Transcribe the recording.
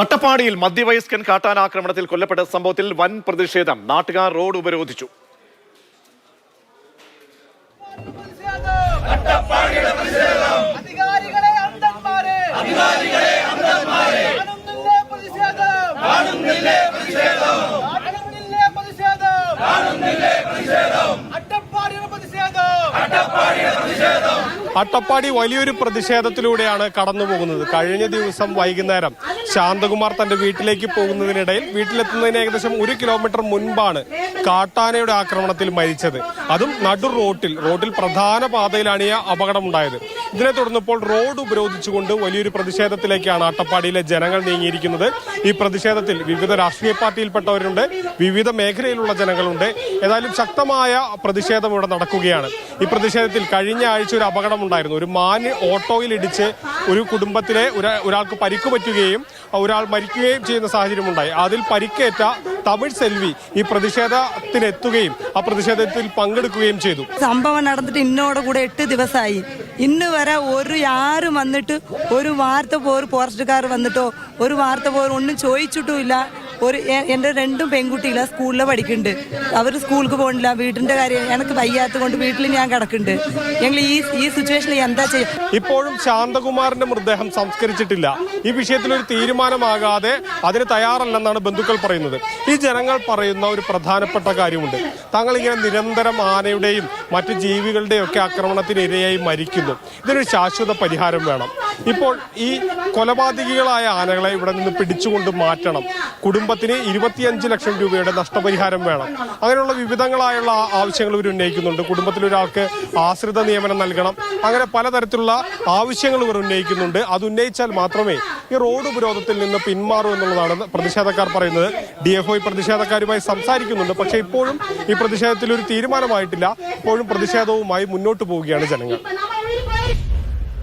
അട്ടപ്പാടിയിൽ മധ്യവയസ്കൻ കാട്ടാനാക്രമണത്തിൽ കൊല്ലപ്പെട്ട സംഭവത്തിൽ വൻ പ്രതിഷേധം. നാട്ടുകാർ റോഡ് ഉപരോധിച്ചു. അട്ടപ്പാടി വലിയൊരു പ്രതിഷേധത്തിലൂടെയാണ് കടന്നു പോകുന്നത് കഴിഞ്ഞ ദിവസം വൈകുന്നേരം ശാന്തകുമാർ തന്റെ വീട്ടിലേക്ക് പോകുന്നതിനിടയിൽ വീട്ടിലെത്തുന്നതിന് ഏകദേശം ഒരു കിലോമീറ്റർ മുൻപാണ് കാട്ടാനയുടെ ആക്രമണത്തിൽ മരിച്ചത്. അതും നടു റോട്ടിൽ റോഡിൽ പ്രധാന പാതയിലാണ് ഈ അപകടമുണ്ടായത്. ഇതിനെ തുടർന്ന് ഇപ്പോൾ റോഡ് ഉപരോധിച്ചുകൊണ്ട് വലിയൊരു പ്രതിഷേധത്തിലേക്കാണ് അട്ടപ്പാടിയിലെ ജനങ്ങൾ നീങ്ങിയിരിക്കുന്നത്. ഈ പ്രതിഷേധത്തിൽ വിവിധ രാഷ്ട്രീയ പാർട്ടിയിൽപ്പെട്ടവരുണ്ട് വിവിധ മേഖലയിലുള്ള ജനങ്ങളുണ്ട്. ഏതായാലും ശക്തമായ പ്രതിഷേധം ഇവിടെ നടക്കുകയാണ്. ഈ പ്രതിഷേധത്തിൽ കഴിഞ്ഞ ആഴ്ച ഒരു അപകടമുണ്ടായിരുന്നു ഒരു മാന് ഓട്ടോയിൽ ഇടിച്ച് ഒരു കുടുംബത്തിലെ ഒരാൾക്ക് പരിക്ക് പറ്റുകയും ഒരാൾ മരിക്കുകയും ചെയ്യുന്ന സാഹചര്യം ഉണ്ടായി അതിൽ പരിക്കേറ്റ തമിഴ് സെൽവി ഈ പ്രതിഷേധത്തിനെത്തുകയും ആ പ്രതിഷേധത്തിൽ പങ്കെടുക്കുകയും ചെയ്തു. സംഭവം നടന്നിട്ട് ഇന്നോട് കൂടെ എട്ട് ദിവസമായി ഇന്ന് വരെ ഒരു ആരും വന്നിട്ട് ഒരു വാർത്ത പോലും ഫോറസ്റ്റുകാർ വന്നിട്ടോ ഒരു വാർത്ത പോലും ഒന്നും ചോദിച്ചിട്ടുമില്ല ഒരു എന്റെ രണ്ടും പെൺകുട്ടികൾ സ്കൂളിൽ പഠിക്കുന്നുണ്ട്. അവർ സ്കൂൾക്ക് പോകണില്ല വീടിന്റെ കാര്യം എനിക്ക് വയ്യാത്ത കൊണ്ട് വീട്ടിൽ ഞാൻ കിടക്കുന്നുണ്ട്. ഞങ്ങൾ ഈ ഈ സിറ്റുവേഷനിൽ എന്താ ചെയ്യുക ഇപ്പോഴും ശാന്തകുമാറിന്റെ മൃതദേഹം സംസ്കരിച്ചിട്ടില്ല. ഈ വിഷയത്തിൽ ഒരു തീരുമാനമാകാതെ അതിന് തയ്യാറല്ലെന്നാണ് ബന്ധുക്കൾ പറയുന്നത്. ഈ ജനങ്ങൾ പറയുന്ന ഒരു പ്രധാനപ്പെട്ട കാര്യമുണ്ട്. താങ്കൾ ഇങ്ങനെ നിരന്തരം ആനയുടെയും മറ്റ് ജീവികളുടെയും ഒക്കെ ആക്രമണത്തിന് ഇരയായി മരിക്കുന്നു. ഇതിനൊരു ശാശ്വത പരിഹാരം വേണം. ഇപ്പോൾ ഈ കൊലപാതകികളായ ആനകളെ ഇവിടെ നിന്ന് പിടിച്ചുകൊണ്ട് മാറ്റണം. കുടുംബത്തിന് ഇരുപത്തിയഞ്ച് ലക്ഷം രൂപയുടെ നഷ്ടപരിഹാരം വേണം. അങ്ങനെയുള്ള വിവിധങ്ങളായുള്ള ആവശ്യങ്ങൾ ഇവർ ഉന്നയിക്കുന്നുണ്ട്. കുടുംബത്തിൽ ഒരാൾക്ക് ആശ്രിത നിയമനം നൽകണം. അങ്ങനെ പലതരത്തിലുള്ള ആവശ്യങ്ങൾ ഇവർ ഉന്നയിക്കുന്നുണ്ട്. അത് ഉന്നയിച്ചാൽ മാത്രമേ ഈ റോഡ് ഉപരോധത്തിൽ നിന്ന് പിന്മാറൂ എന്നുള്ളതാണ് പ്രതിഷേധക്കാർ പറയുന്നത്. ഡി എഫ് ഐ പ്രതിഷേധക്കാരുമായി സംസാരിക്കുന്നുണ്ട്. പക്ഷേ ഇപ്പോഴും ഈ പ്രതിഷേധത്തിൽ ഒരു തീരുമാനമായിട്ടില്ല. ഇപ്പോഴും പ്രതിഷേധവുമായി മുന്നോട്ട് പോവുകയാണ് ജനങ്ങൾ.